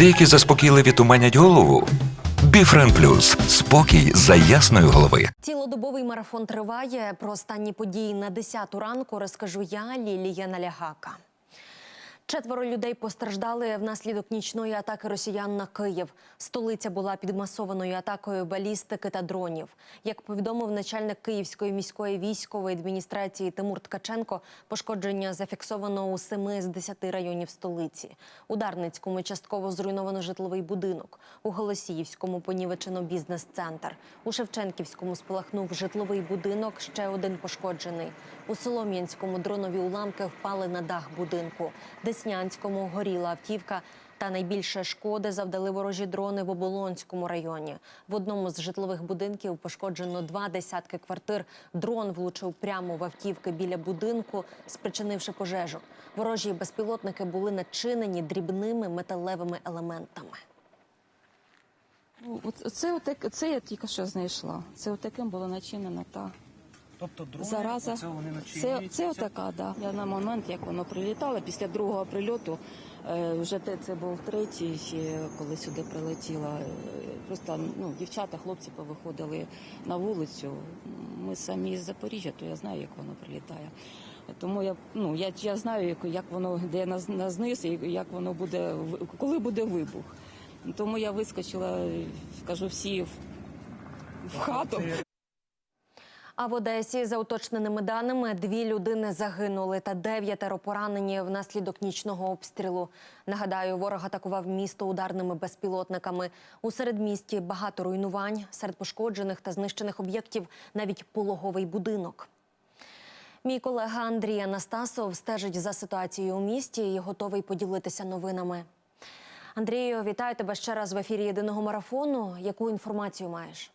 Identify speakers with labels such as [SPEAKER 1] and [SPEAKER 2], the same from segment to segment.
[SPEAKER 1] Деякі заспокійливі туманять голову. Біфрен Плюс спокій за ясної голови.
[SPEAKER 2] Цілодобовий марафон триває. Про останні події на 10 ранку розкажу я, Лілія Налягака. Четверо людей постраждали внаслідок нічної атаки росіян на Київ. Столиця була під масованою атакою балістики та дронів. Як повідомив начальник Київської міської військової адміністрації Тимур Ткаченко, пошкодження зафіксовано у семи з десяти районів столиці. У Дарницькому частково зруйновано житловий будинок. У Голосіївському понівечено бізнес-центр. У Шевченківському спалахнув житловий будинок. Ще один пошкоджений. У Солом'янському дронові уламки впали на дах будинку. Деснянському горіла автівка. Та найбільше шкоди завдали ворожі дрони в Оболонському районі. В одному з житлових будинків пошкоджено два десятки квартир. Дрон влучив прямо в автівки біля будинку, спричинивши пожежу. Ворожі безпілотники були начинені дрібними металевими елементами.
[SPEAKER 3] Ну, Це, це я тільки що знайшла. Це отаким було начинено та
[SPEAKER 4] Тобто дрони,
[SPEAKER 3] зараза.
[SPEAKER 4] це вони
[SPEAKER 3] Це, це отака, да. Я на момент, як воно прилітало, після другого прильоту, е, вже те, це був третій, коли сюди прилетіло. е, Просто ну, дівчата, хлопці повиходили на вулицю. Ми самі з Запоріжжя, то я знаю, як воно прилітає. Тому я, ну, я, я знаю, як, як воно йде на, на зниз і як воно буде, коли буде вибух. Тому я вискочила, скажу, всі в, в хату.
[SPEAKER 2] А в Одесі, за уточненими даними, дві людини загинули та дев'ятеро поранені внаслідок нічного обстрілу. Нагадаю, ворог атакував місто ударними безпілотниками. У середмісті багато руйнувань. Серед пошкоджених та знищених об'єктів навіть пологовий будинок. Мій колега Андрій Анастасов стежить за ситуацією у місті і готовий поділитися новинами. Андрію, вітаю тебе ще раз в ефірі єдиного марафону. Яку інформацію маєш?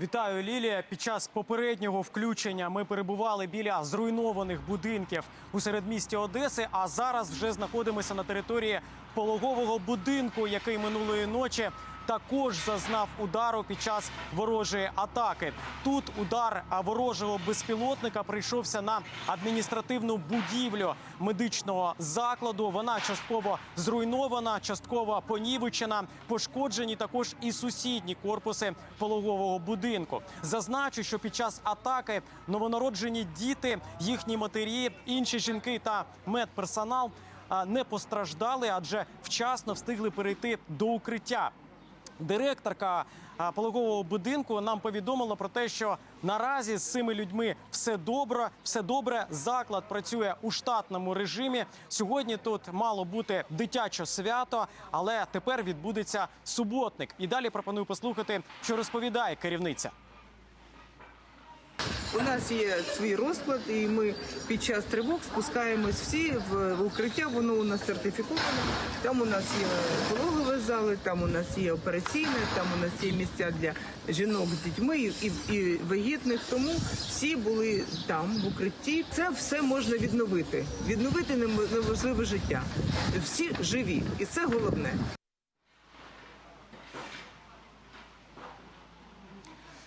[SPEAKER 4] Вітаю, Лілія. Під час попереднього включення ми перебували біля зруйнованих будинків у середмісті Одеси. А зараз вже знаходимося на території пологового будинку, який минулої ночі також зазнав удару під час ворожої атаки. Тут удар ворожого безпілотника прийшовся на адміністративну будівлю медичного закладу. Вона частково зруйнована, частково понівечена. Пошкоджені також і сусідні корпуси пологового будинку. Зазначу, що під час атаки новонароджені діти, їхні матері, інші жінки та медперсонал не постраждали, адже вчасно встигли перейти до укриття. Директорка пологового будинку нам повідомила про те, що наразі з цими людьми все добре, все добре. Заклад працює у штатному режимі. Сьогодні тут мало бути дитяче свято, але тепер відбудеться суботник. І далі пропоную послухати, що розповідає керівниця.
[SPEAKER 5] У нас є свій розклад, і ми під час тривог спускаємось всі в, укриття. Воно у нас сертифіковане. Там у нас є пологові зали, там у нас є операційне, там у нас є місця для жінок з дітьми і, і вагітних. Тому всі були там в укритті. Це все можна відновити. Відновити неможливе життя. Всі живі, і це головне.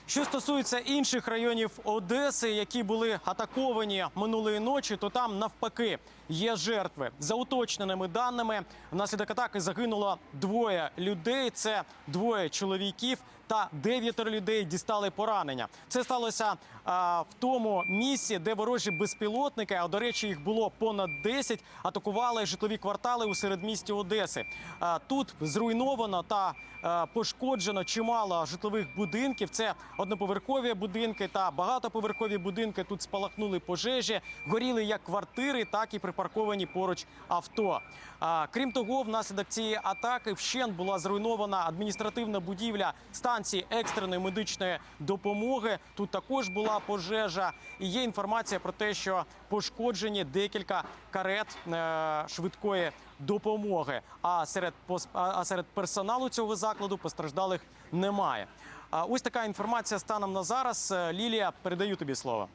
[SPEAKER 4] Що стосується інших районів Одеси, які були атаковані минулої ночі, то там навпаки є жертви. За уточненими даними, внаслідок атаки загинуло двоє людей. Це двоє чоловіків та дев'ятеро людей дістали поранення. Це сталося а, в тому місці, де ворожі безпілотники, а до речі, їх було понад 10, атакували житлові квартали у середмісті Одеси. А, тут зруйновано та е, пошкоджено чимало житлових будинків. Це одноповерхові будинки та багатоповерхові будинки. Тут спалахнули пожежі, горіли як квартири, так і припарковані поруч авто. А, крім того, внаслідок цієї атаки вщент була зруйнована адміністративна будівля станції екстреної медичної допомоги. Тут також була пожежа. І є інформація про те, що пошкоджені декілька карет е, швидкої допомоги. А серед а серед персоналу цього закладу постраждалих немає. Ось така інформація станом на зараз. Е, Лілія, передаю тобі слово.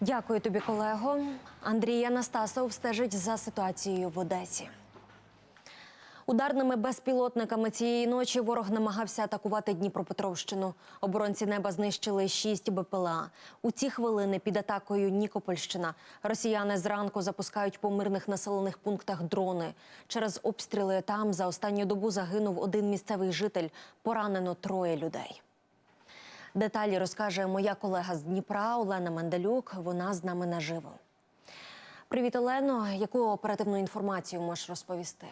[SPEAKER 2] Дякую тобі, колего. Андрій Анастасов стежить за ситуацією в Одесі. Ударними безпілотниками цієї ночі ворог намагався атакувати Дніпропетровщину. Оборонці неба знищили шість БПЛА. У ці хвилини під атакою Нікопольщина. Росіяни зранку запускають по мирних населених пунктах дрони. Через обстріли там за останню добу загинув один місцевий житель. Поранено троє людей. Деталі розкаже моя колега з Дніпра Олена Мандалюк. Вона з нами наживо. Привіт, Олено. Яку оперативну інформацію можеш розповісти?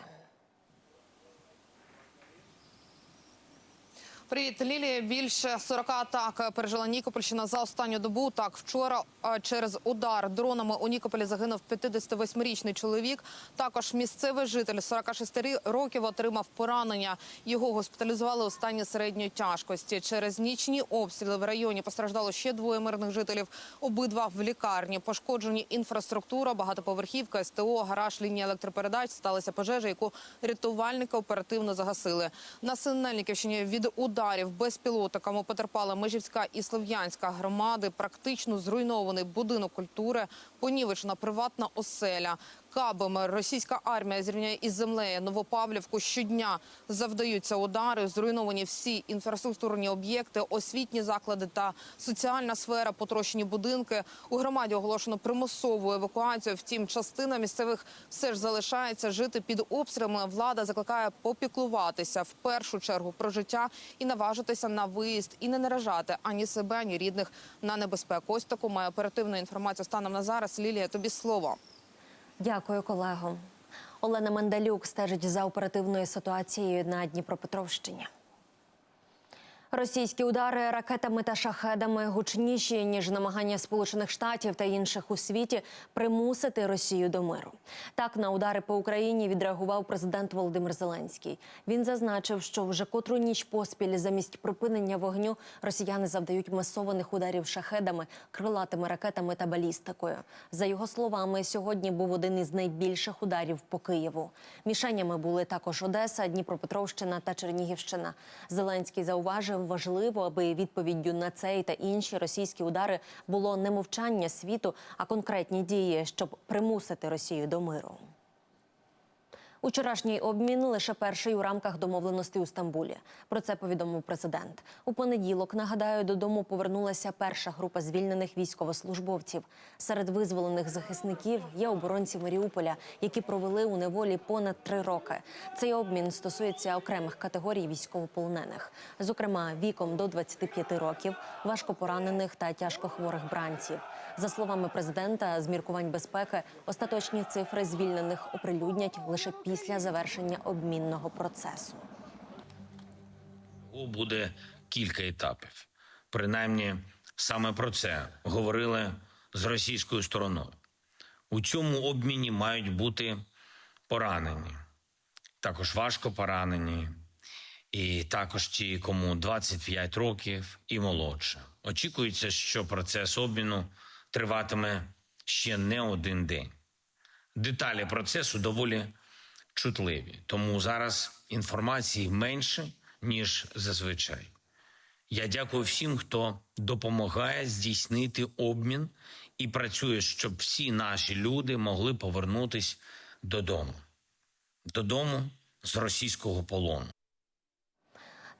[SPEAKER 6] Привіт, Лілія. Більше 40 атак пережила Нікопольщина за останню добу. Так, вчора через удар дронами у Нікополі загинув 58-річний чоловік. Також місцевий житель 46 років отримав поранення. Його госпіталізували у стані середньої тяжкості. Через нічні обстріли в районі постраждало ще двоє мирних жителів. Обидва в лікарні. Пошкоджені інфраструктура, багатоповерхівка, СТО, гараж, лінія електропередач. Сталася пожежа, яку рятувальники оперативно загасили. На Синельниківщині від ударів безпілотниками потерпала Межівська і Слов'янська громади. Практично зруйнований будинок культури, понівечена приватна оселя. Кабами російська армія зрівняє із землею Новопавлівку. Щодня завдаються удари. Зруйновані всі інфраструктурні об'єкти, освітні заклади та соціальна сфера, потрощені будинки. У громаді оголошено примусову евакуацію. Втім, частина місцевих все ж залишається жити під обстрілами. Влада закликає попіклуватися в першу чергу про життя і наважитися на виїзд і не наражати ані себе, ані рідних на небезпеку. Ось таку має оперативну інформацію станом на зараз. Лілія, тобі слово.
[SPEAKER 2] Дякую, колего. Олена Мандалюк стежить за оперативною ситуацією на Дніпропетровщині. Російські удари ракетами та шахедами гучніші ніж намагання Сполучених Штатів та інших у світі примусити Росію до миру. Так на удари по Україні відреагував президент Володимир Зеленський. Він зазначив, що вже котру ніч поспіль замість припинення вогню росіяни завдають масованих ударів шахедами, крилатими ракетами та балістикою. За його словами, сьогодні був один із найбільших ударів по Києву. Мішенями були також Одеса, Дніпропетровщина та Чернігівщина. Зеленський зауважив, важливо, аби відповіддю на цей та інші російські удари було не мовчання світу, а конкретні дії, щоб примусити Росію до миру. Учорашній обмін лише перший у рамках домовленостей у Стамбулі. Про це повідомив президент. У понеділок, нагадаю, додому повернулася перша група звільнених військовослужбовців. Серед визволених захисників є оборонці Маріуполя, які провели у неволі понад три роки. Цей обмін стосується окремих категорій військовополонених, зокрема віком до 25 років, важкопоранених та тяжкохворих бранців. За словами президента, з міркувань безпеки остаточні цифри звільнених оприлюднять лише після завершення обмінного процесу.
[SPEAKER 7] Буде кілька етапів. Принаймні, саме про це говорили з російською стороною. У цьому обміні мають бути поранені, також важко поранені, і також ті, кому 25 років і молодше. Очікується, що процес обміну триватиме ще не один день. Деталі процесу доволі чутливі, тому зараз інформації менше, ніж зазвичай. Я дякую всім, хто допомагає здійснити обмін і працює, щоб всі наші люди могли повернутись додому, додому з російського полону.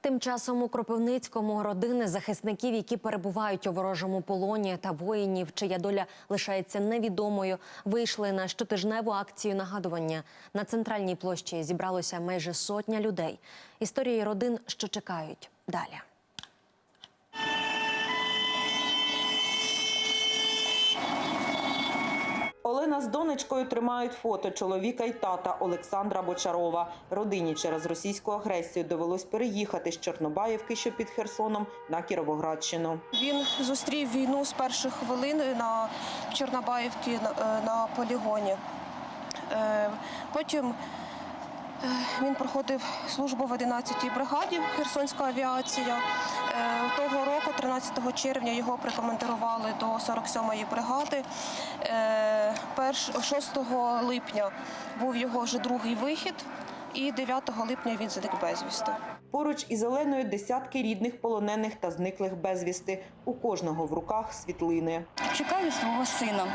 [SPEAKER 2] Тим часом у Кропивницькому родини захисників, які перебувають у ворожому полоні, та воїнів, чия доля лишається невідомою, вийшли на щотижневу акцію нагадування. На центральній площі зібралося майже сотня людей. Історії родин, що чекають далі.
[SPEAKER 8] Олена з донечкою тримають фото чоловіка й тата Олександра Бочарова. Родині через російську агресію довелось переїхати з Чорнобаївки, що під Херсоном, на Кіровоградщину.
[SPEAKER 9] Він зустрів війну з перших хвилин на Чорнобаївці на, е, полігоні. Е, Потім він проходив службу в 11-й бригаді Херсонська авіація. Е, Того року, 13 червня, його прикомандирували до 47-ї бригади. Е, 6 липня був його вже другий вихід, і 9 липня він зник безвісти.
[SPEAKER 8] Поруч із Оленою десятки рідних полонених та зниклих безвісти. У кожного в руках світлини.
[SPEAKER 10] Чекаю свого сина.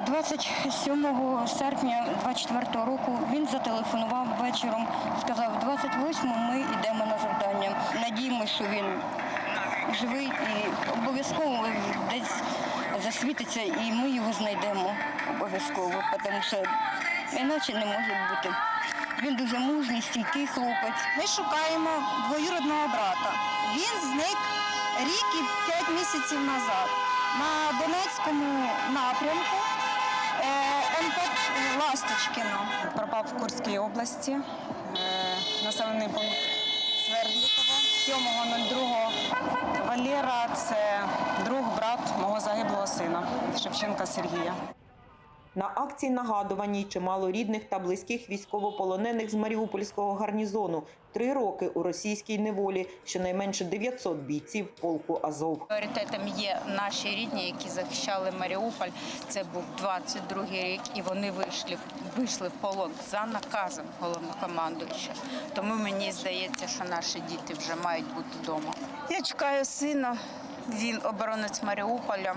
[SPEAKER 10] Е, Е, 27 серпня 24 року він зателефонував вечором, сказав, 28 ми йдемо на завдання. Надіємося, що він живий і обов'язково десь засвітиться, і ми його знайдемо обов'язково, тому що іначе не може бути. Він дуже мужній, стійкий хлопець.
[SPEAKER 11] Ми шукаємо двоюродного брата. Він зник рік і п'ять місяців назад на Донецькому напрямку Ласточкіно.
[SPEAKER 12] пропав в Курській області, е, населений пункт Свердлікова. 7.02 Валера це друг, брат мого загиблого сина Шевченка Сергія.
[SPEAKER 8] На акції нагадуваній чимало рідних та близьких військовополонених з Маріупольського гарнізону. Три роки у російській неволі, щонайменше 900 бійців полку Азов.
[SPEAKER 13] Пріоритетом є наші рідні, які захищали Маріуполь. Це був 22-й рік, і вони вийшли, вийшли в полон за наказом головнокомандуючого. Тому мені здається, що наші діти вже мають бути вдома. Я чекаю сина. Він оборонець Маріуполя,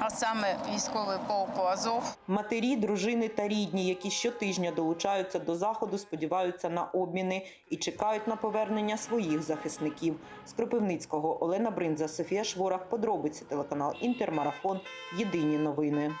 [SPEAKER 13] а саме військовий полку Азов.
[SPEAKER 8] Матері, дружини та рідні, які щотижня долучаються до заходу, сподіваються на обміни і чекають на повернення своїх захисників. З Кропивницького Олена Бринза, Софія Шворах. Подробиці телеканал Інтермарафон. Єдині новини.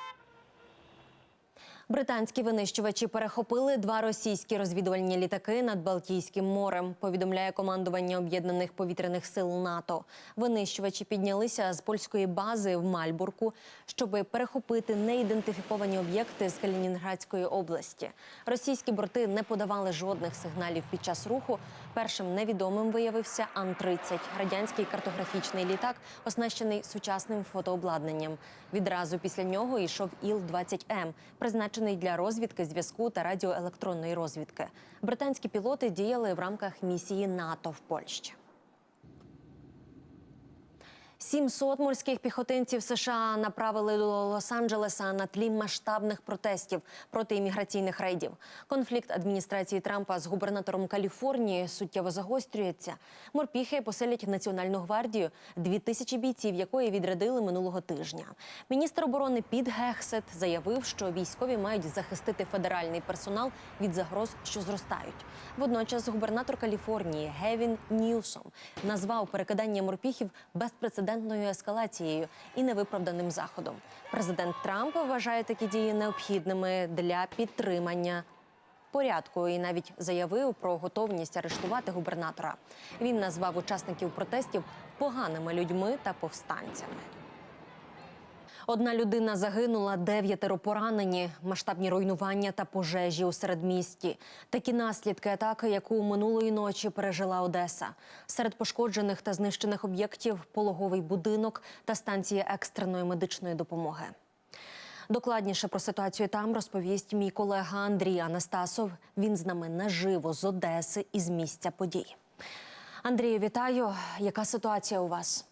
[SPEAKER 2] Британські винищувачі перехопили два російські розвідувальні літаки над Балтійським морем. Повідомляє командування об'єднаних повітряних сил НАТО. Винищувачі піднялися з польської бази в Мальбурку, щоб перехопити неідентифіковані об'єкти з Калінінградської області. Російські борти не подавали жодних сигналів під час руху. Першим невідомим виявився Ан-30 – радянський картографічний літак, оснащений сучасним фотообладнанням. Відразу після нього йшов Іл-20М, призначений для розвідки, зв'язку та радіоелектронної розвідки. Британські пілоти діяли в рамках місії НАТО в Польщі. 700 морських піхотинців США направили до Лос-Анджелеса на тлі масштабних протестів проти імміграційних рейдів. Конфлікт адміністрації Трампа з губернатором Каліфорнії суттєво загострюється. Морпіхи поселять Національну гвардію, дві тисячі бійців якої відрядили минулого тижня. Міністр оборони Піт Гексет заявив, що військові мають захистити федеральний персонал від загроз, що зростають. Водночас губернатор Каліфорнії Гевін Ньюсом назвав перекидання морпіхів безпрецедентною ескалацією і невиправданим заходом. Президент Трамп вважає такі дії необхідними для підтримання порядку і навіть заявив про готовність арештувати губернатора. Він назвав учасників протестів поганими людьми та повстанцями. Одна людина загинула, дев'ятеро поранені, масштабні руйнування та пожежі у середмісті. Такі наслідки атаки, яку минулої ночі пережила Одеса. Серед пошкоджених та знищених об'єктів пологовий будинок та станція екстреної медичної допомоги. Докладніше про ситуацію там розповість мій колега Андрій Анастасов. Він з нами наживо з Одеси і з місця подій. Андрію, вітаю. Яка ситуація у вас?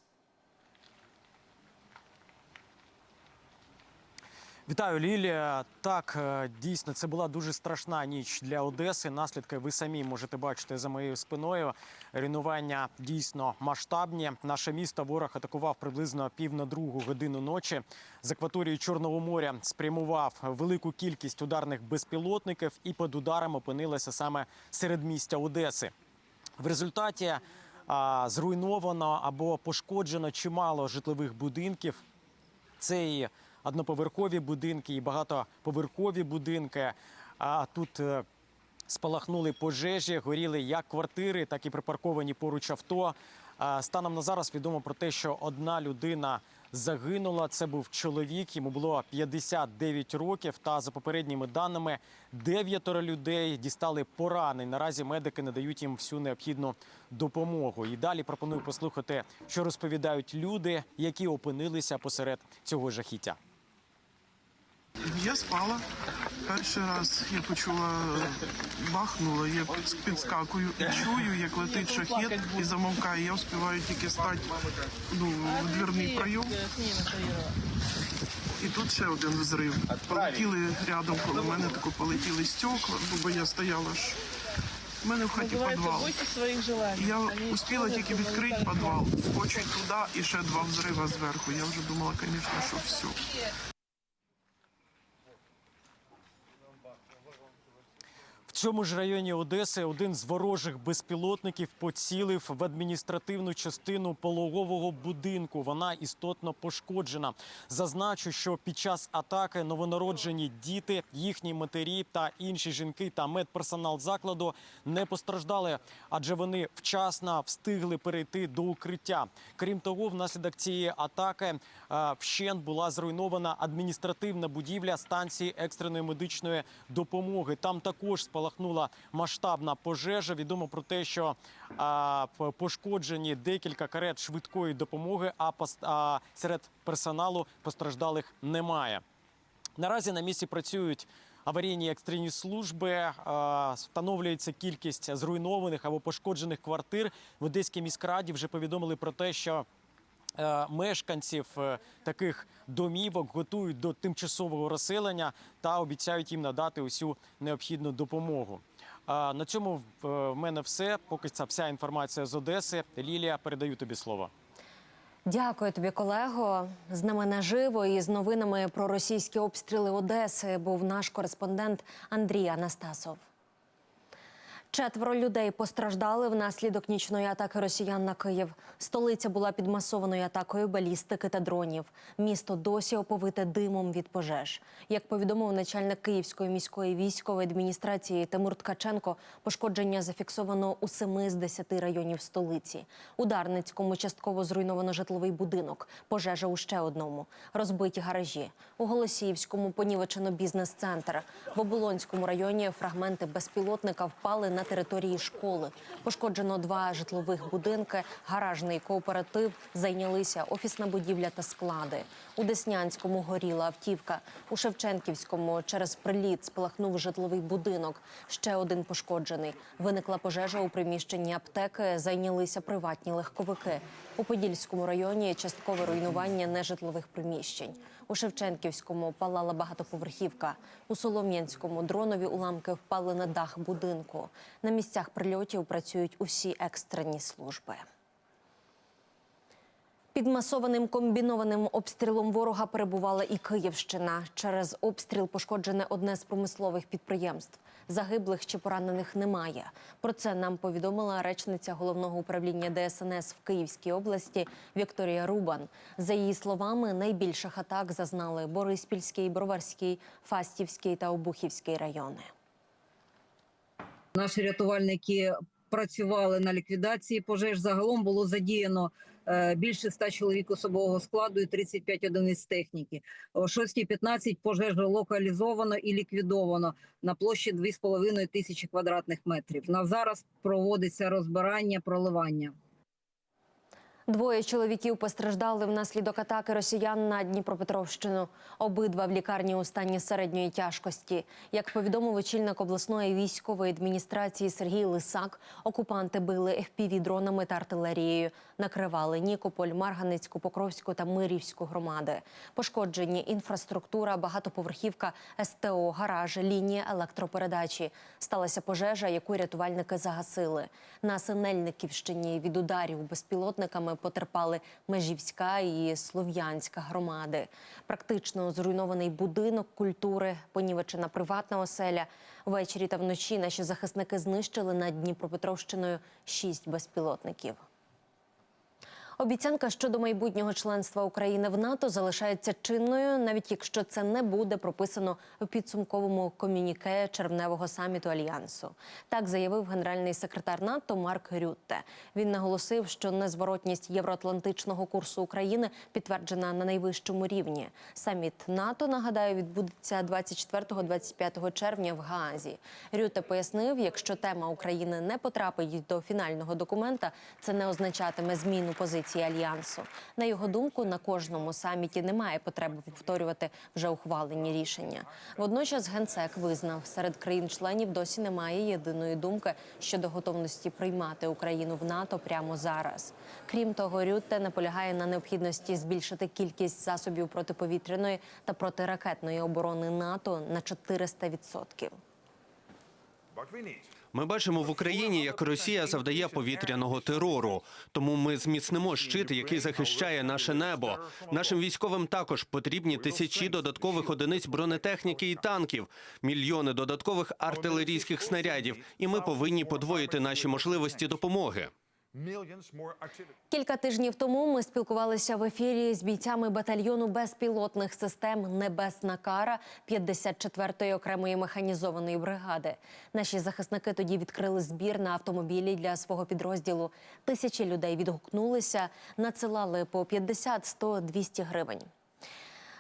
[SPEAKER 4] Вітаю, Лілія. Так, е, дійсно, це була дуже страшна ніч для Одеси. Наслідки ви самі можете бачити за моєю спиною. Руйнування дійсно масштабні. Наше місто ворог атакував приблизно пів на другу годину ночі. З акваторії Чорного моря спрямував велику кількість ударних безпілотників і під ударом опинилися саме серед містя Одеси. В результаті зруйновано або пошкоджено чимало житлових будинків. Це і одноповерхові будинки, і багатоповерхові будинки. А тут е, спалахнули пожежі, горіли як квартири, так і припарковані поруч авто. Станом на зараз відомо про те, що одна людина загинула. Це був чоловік, йому було 59 років. Та за попередніми даними, дев'ятеро людей дістали поранень. Наразі медики надають їм всю необхідну допомогу. І далі пропоную послухати, що розповідають люди, які опинилися посеред цього жахіття.
[SPEAKER 14] Я спала. Перший раз я почула бахнуло, я підскакую і чую, як летить шахет і замовкає. Я встигаю тільки стати ну, в дверний прийом. І тут ще один взрив. Полетіли рядом коло мене, тако полетіли стекла, бо я стояла ж. У мене в хаті підвал. Я успіла тільки відкрити підвал, скочить туди і ще два взрива зверху. Я вже думала, звісно, що все.
[SPEAKER 4] Цьому ж районі Одеси один з ворожих безпілотників поцілив в адміністративну частину пологового будинку. Вона істотно пошкоджена. Зазначу, що під час атаки новонароджені діти, їхні матері та інші жінки та медперсонал закладу не постраждали, адже вони вчасно встигли перейти до укриття. Крім того, внаслідок цієї атаки е, вщент була зруйнована адміністративна будівля станції екстреної медичної допомоги. Там також спалахнула масштабна пожежа. Відомо про те, що а, пошкоджені декілька карет швидкої допомоги, а, а серед персоналу постраждалих немає. Наразі на місці працюють аварійні екстрені служби. Встановлюється кількість зруйнованих або пошкоджених квартир. В Одеській міськраді вже повідомили про те, що мешканців е, таких домівок готують до тимчасового розселення та обіцяють їм надати усю необхідну допомогу. Е, На цьому в е, мене все. Поки це вся інформація з Одеси. Лілія, передаю тобі слово.
[SPEAKER 2] Дякую тобі, колего. З нами наживо і з новинами про російські обстріли Одеси був наш кореспондент Андрій Анастасов. Четверо людей постраждали внаслідок нічної атаки росіян на Київ. Столиця була під масованою атакою балістики та дронів. Місто досі оповите димом від пожеж. Як повідомив начальник Київської міської військової адміністрації Тимур Ткаченко, пошкодження зафіксовано у семи з десяти районів столиці. У Дарницькому частково зруйновано житловий будинок. Пожежа у ще одному. Розбиті гаражі. У Голосіївському понівечено бізнес-центр. В Оболонському районі фрагменти безпілотника впали на території школи. Пошкоджено два житлових будинки, гаражний кооператив, зайнялися офісна будівля та склади. У Деснянському горіла автівка. У Шевченківському через приліт спалахнув житловий будинок. Ще один пошкоджений. Виникла пожежа у приміщенні аптеки. Зайнялися приватні легковики. У Подільському районі часткове руйнування нежитлових приміщень. У Шевченківському палала багатоповерхівка. У Солом'янському дронові уламки впали на дах будинку. На місцях прильотів працюють усі екстрені служби. Під масованим комбінованим обстрілом ворога перебувала і Київщина. Через обстріл пошкоджене одне з промислових підприємств. Загиблих чи поранених немає. Про це нам повідомила речниця головного управління ДСНС в Київській області Вікторія Рубан. За її словами, найбільших атак зазнали Бориспільський, Броварський, Фастівський та Обухівський райони.
[SPEAKER 15] Наші рятувальники працювали на ліквідації пожеж. Загалом було задіяно більше 100 чоловік особового складу і 35 одиниць техніки. О 6.15 пожежу локалізовано і ліквідовано на площі 2,5 тисячі квадратних метрів. На зараз проводиться розбирання, проливання.
[SPEAKER 2] Двоє чоловіків постраждали внаслідок атаки росіян на Дніпропетровщину. Обидва в лікарні у стані середньої тяжкості. Як повідомив очільник обласної військової адміністрації Сергій Лисак, окупанти били fpv дронами та артилерією. Накривали Нікополь, Марганецьку, Покровську та Мирівську громади. Пошкоджені інфраструктура, багатоповерхівка, СТО, гараж, лінія електропередачі. Сталася пожежа, яку рятувальники загасили. На Синельниківщині від ударів безпілотниками потерпали Межівська і Слов'янська громади. Практично зруйнований будинок культури, понівечена приватна оселя. Ввечері та вночі наші захисники знищили над Дніпропетровщиною шість безпілотників. Обіцянка щодо майбутнього членства України в НАТО залишається чинною, навіть якщо це не буде прописано в підсумковому комюніке червневого саміту альянсу. Так заявив генеральний секретар НАТО Марк Рютте. Він наголосив, що незворотність євроатлантичного курсу України підтверджена на найвищому рівні. Саміт НАТО нагадаю відбудеться 24-25 червня в Гаазі. Рютте пояснив, якщо тема України не потрапить до фінального документа, це не означатиме зміну позиції альянсу. На його думку, на кожному саміті немає потреби повторювати вже ухвалені рішення. Водночас генсек визнав, серед країн-членів досі немає єдиної думки щодо готовності приймати Україну в НАТО прямо зараз. Крім того, Рютте наполягає на необхідності збільшити кількість засобів протиповітряної та протиракетної оборони НАТО на 400%.
[SPEAKER 16] Ми бачимо в Україні, як Росія завдає повітряного терору. Тому ми зміцнимо щит, який захищає наше небо. Нашим військовим також потрібні тисячі додаткових одиниць бронетехніки і танків, мільйони додаткових артилерійських снарядів. І ми повинні подвоїти наші можливості допомоги.
[SPEAKER 2] Кілька тижнів тому ми спілкувалися в ефірі з бійцями батальйону безпілотних систем Небесна кара 54-ї окремої механізованої бригади. Наші захисники тоді відкрили збір на автомобілі для свого підрозділу. Тисячі людей відгукнулися, надсилали по 50, 100, 200 гривень.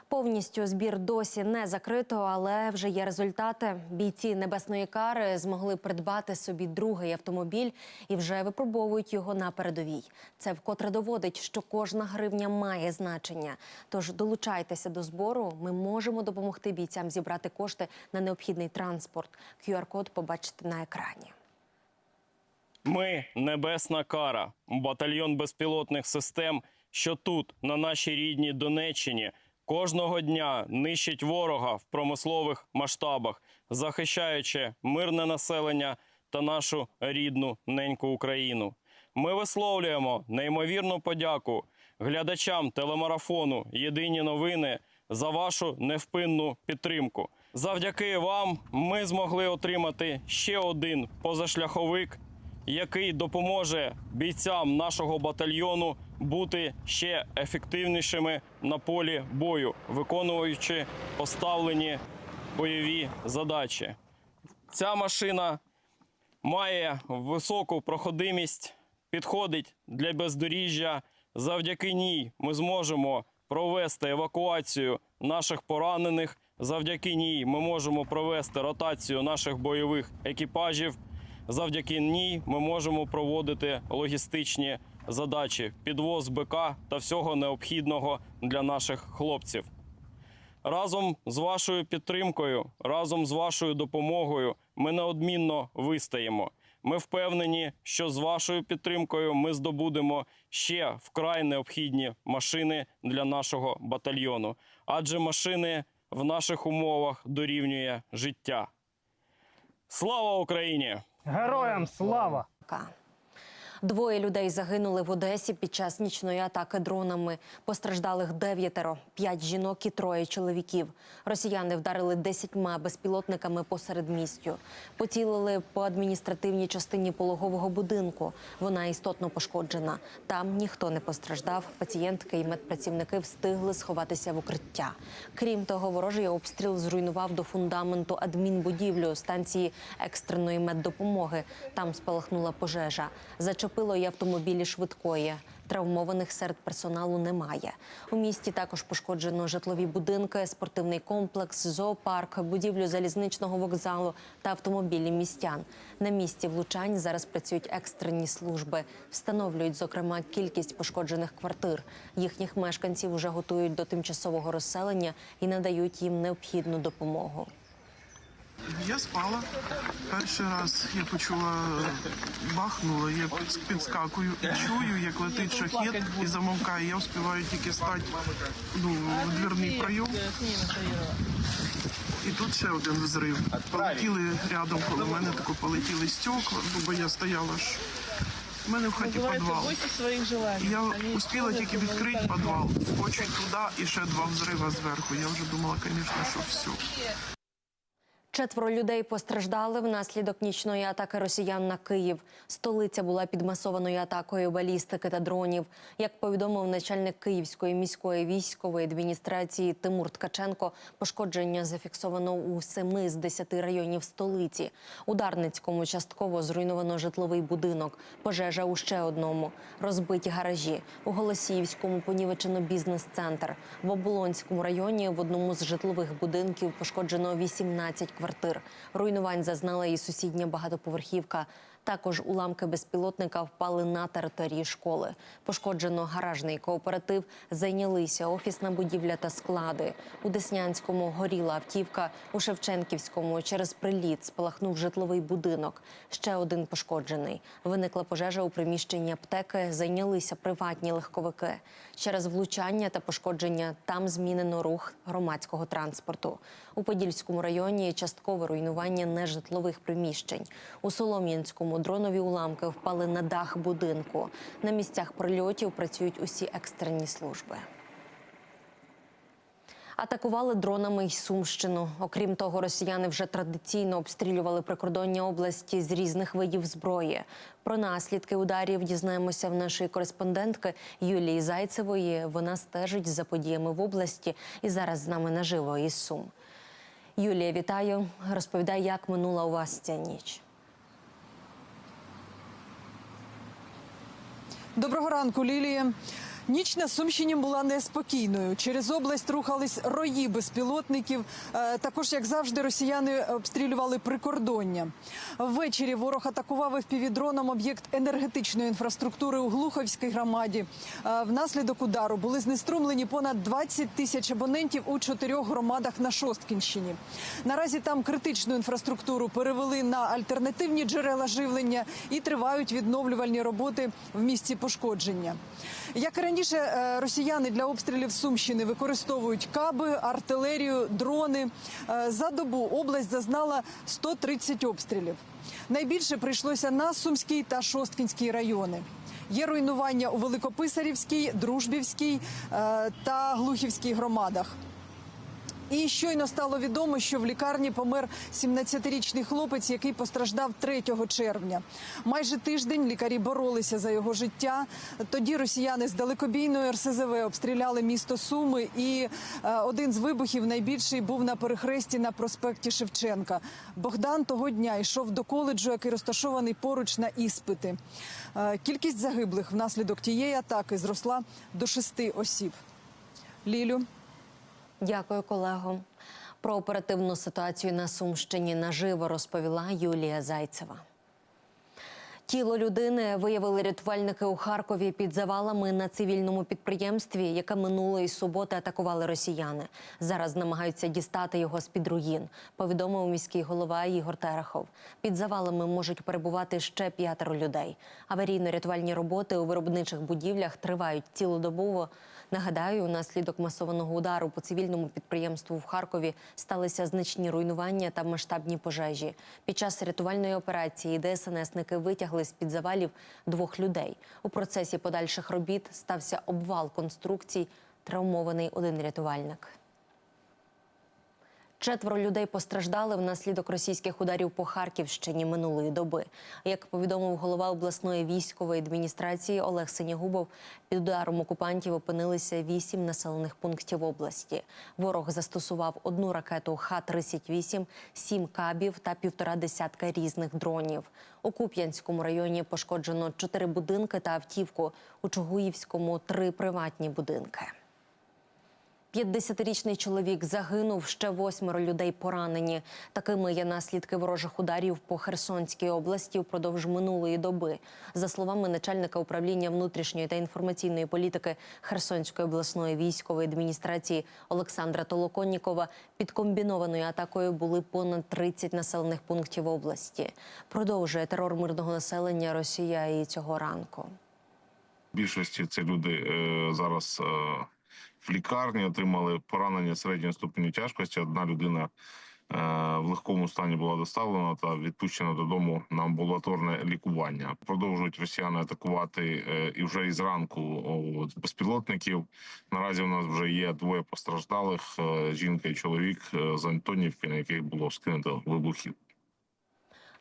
[SPEAKER 2] Повністю збір досі не закрито, але вже є результати. Бійці небесної кари змогли придбати собі другий автомобіль і вже випробовують його на передовій. Це вкотре доводить, що кожна гривня має значення. Тож долучайтеся до збору. Ми можемо допомогти бійцям зібрати кошти на необхідний транспорт. QR-код побачите на екрані.
[SPEAKER 17] Ми небесна кара, батальйон безпілотних систем, що тут, на нашій рідній Донеччині, кожного дня нищить ворога в промислових масштабах, захищаючи мирне населення та нашу рідну неньку Україну. Ми висловлюємо неймовірну подяку глядачам телемарафону Єдині новини за вашу невпинну підтримку. Завдяки вам ми змогли отримати ще один позашляховик який допоможе бійцям нашого батальйону бути ще ефективнішими на полі бою, виконуючи поставлені бойові задачі. Ця машина має високу проходимість, підходить для бездоріжжя. Завдяки ній ми зможемо провести евакуацію наших поранених. Завдяки ній ми можемо провести ротацію наших бойових екіпажів. Завдяки ній ми можемо проводити логістичні задачі, підвоз БК та всього необхідного для наших хлопців. Разом з вашою підтримкою, разом з вашою допомогою ми неодмінно вистаємо. Ми впевнені, що з вашою підтримкою ми здобудемо ще вкрай необхідні машини для нашого батальйону, адже машини в наших умовах дорівнює життя. Слава Україні!
[SPEAKER 4] Героям слава!
[SPEAKER 2] Двоє людей загинули в Одесі під час нічної атаки дронами. Постраждалих дев'ятеро, п'ять жінок і троє чоловіків. Росіяни вдарили десятьма безпілотниками посеред містю. Поцілили по адміністративній частині пологового будинку. Вона істотно пошкоджена. Там ніхто не постраждав. Пацієнтки і медпрацівники встигли сховатися в укриття. Крім того, ворожий обстріл зруйнував до фундаменту адмінбудівлю станції екстреної меддопомоги. Там спалахнула пожежа. Зачепило й автомобілі швидкої. Травмованих серед персоналу немає. У місті також пошкоджено житлові будинки, спортивний комплекс, зоопарк, будівлю залізничного вокзалу та автомобілі містян. На місці влучань зараз працюють екстрені служби. Встановлюють, зокрема, кількість пошкоджених квартир. Їхніх мешканців вже готують до тимчасового розселення і надають їм необхідну допомогу.
[SPEAKER 14] Я спала. Перший раз я почула бахнуло, я підскакую і чую, як летить шахет і замовкає. Я встигаю тільки стати ну, в дверний прийом. І тут ще один взрив. Полетіли рядом коло мене, тако полетіли стекла, бо я стояла ж. У мене в хаті підвал. Я успіла тільки відкрити підвал, скочить туди і ще два взрива зверху. Я вже думала, звісно, що все.
[SPEAKER 2] Четверо людей постраждали внаслідок нічної атаки росіян на Київ. Столиця була під масованою атакою балістики та дронів. Як повідомив начальник Київської міської військової адміністрації Тимур Ткаченко, пошкодження зафіксовано у семи з десяти районів столиці. У Дарницькому частково зруйновано житловий будинок, пожежа у ще одному, розбиті гаражі. У Голосіївському понівечено бізнес-центр. В Оболонському районі в одному з житлових будинків пошкоджено 18 квартир. Руйнувань зазнала і сусідня багатоповерхівка. Також уламки безпілотника впали на території школи. Пошкоджено гаражний кооператив, зайнялися офісна будівля та склади. У Деснянському горіла автівка, у Шевченківському через приліт спалахнув житловий будинок. Ще один пошкоджений. Виникла пожежа у приміщенні аптеки, зайнялися приватні легковики. Через влучання та пошкодження там змінено рух громадського транспорту. У Подільському районі часткове руйнування нежитлових приміщень. У Солом'янському дронові уламки впали на дах будинку. На місцях прильотів працюють усі екстрені служби. Атакували дронами й Сумщину. Окрім того, росіяни вже традиційно обстрілювали прикордоння області з різних видів зброї. Про наслідки ударів дізнаємося в нашої кореспондентки Юлії Зайцевої. Вона стежить за подіями в області і зараз з нами наживо із Сум. Юлія, вітаю. Розповідай, як минула у вас ця ніч.
[SPEAKER 18] Доброго ранку, Лілія. Ніч на Сумщині була неспокійною. Через область рухались рої безпілотників. Е, Також, як завжди, росіяни обстрілювали прикордоння. Ввечері ворог атакував впівдроном об'єкт енергетичної інфраструктури у Глуховській громаді. Е, Внаслідок удару були знеструмлені понад 20 тисяч абонентів у чотирьох громадах на Шосткінщині. Наразі там критичну інфраструктуру перевели на альтернативні джерела живлення і тривають відновлювальні роботи в місці пошкодження. Як і раніше, е, росіяни для обстрілів Сумщини використовують каби, артилерію, дрони. Е, За добу область зазнала 130 обстрілів. Найбільше прийшлося на Сумський та Шосткінський райони. Є руйнування у Великописарівській, Дружбівській е, та Глухівській громадах. І щойно стало відомо, що в лікарні помер 17-річний хлопець, який постраждав 3 червня. Майже тиждень лікарі боролися за його життя. Тоді росіяни з далекобійної РСЗВ обстріляли місто Суми, і е, один з вибухів найбільший був на перехресті на проспекті Шевченка. Богдан того дня йшов до коледжу, який розташований поруч на іспити. Е, Кількість загиблих внаслідок тієї атаки зросла до шести осіб. Лілю.
[SPEAKER 2] Дякую, колего. Про оперативну ситуацію на Сумщині наживо розповіла Юлія Зайцева. Тіло людини виявили рятувальники у Харкові під завалами на цивільному підприємстві, яке минулої суботи атакували росіяни. Зараз намагаються дістати його з під руїн. Повідомив міський голова Ігор Терехов. Під завалами можуть перебувати ще п'ятеро людей. Аварійно-рятувальні роботи у виробничих будівлях тривають цілодобово. Нагадаю, унаслідок масованого удару по цивільному підприємству в Харкові сталися значні руйнування та масштабні пожежі. Під час рятувальної операції ДСНСники витягли з під завалів двох людей. У процесі подальших робіт стався обвал конструкцій. Травмований один рятувальник. Четверо людей постраждали внаслідок російських ударів по Харківщині минулої доби. Як повідомив голова обласної військової адміністрації Олег Синягубов, під ударом окупантів опинилися вісім населених пунктів області. Ворог застосував одну ракету Х-38, сім кабів та півтора десятка різних дронів. У Куп'янському районі пошкоджено чотири будинки та автівку. У Чугуївському три приватні будинки. 50-річний чоловік загинув, ще восьмеро людей поранені. Такими є наслідки ворожих ударів по Херсонській області впродовж минулої доби. За словами начальника управління внутрішньої та інформаційної політики Херсонської обласної військової адміністрації Олександра Толоконнікова, під комбінованою атакою були понад 30 населених пунктів області. Продовжує терор мирного населення Росія і цього ранку.
[SPEAKER 19] Більшості це люди е, зараз е, в лікарні отримали поранення середньої ступені тяжкості. Одна людина е, в легкому стані була доставлена та відпущена додому на амбулаторне лікування. Продовжують росіяни атакувати е, і вже із ранку безпілотників. Наразі у нас вже є двоє постраждалих: е, жінка і чоловік з Антонівки, на яких було скинуто вибухів.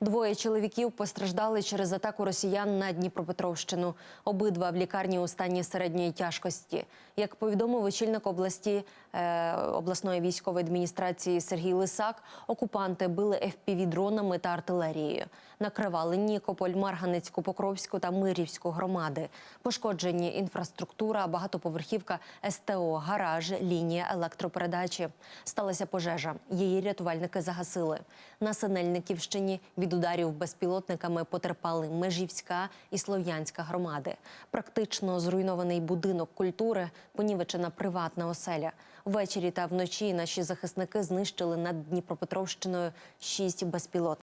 [SPEAKER 2] Двоє чоловіків постраждали через атаку росіян на Дніпропетровщину. Обидва в лікарні у стані середньої тяжкості. Як повідомив очільник області обласної військової адміністрації Сергій Лисак, окупанти били fpv дронами та артилерією. Накривали Нікополь, Марганецьку, Покровську та Мирівську громади. Пошкоджені інфраструктура, багатоповерхівка, СТО, гараж, лінія електропередачі. Сталася пожежа. Її рятувальники загасили. На Синельниківщині Від ударів безпілотниками потерпали Межівська і Слов'янська громади. Практично зруйнований будинок культури, понівечена приватна оселя. Ввечері та вночі наші захисники знищили над Дніпропетровщиною шість безпілотників.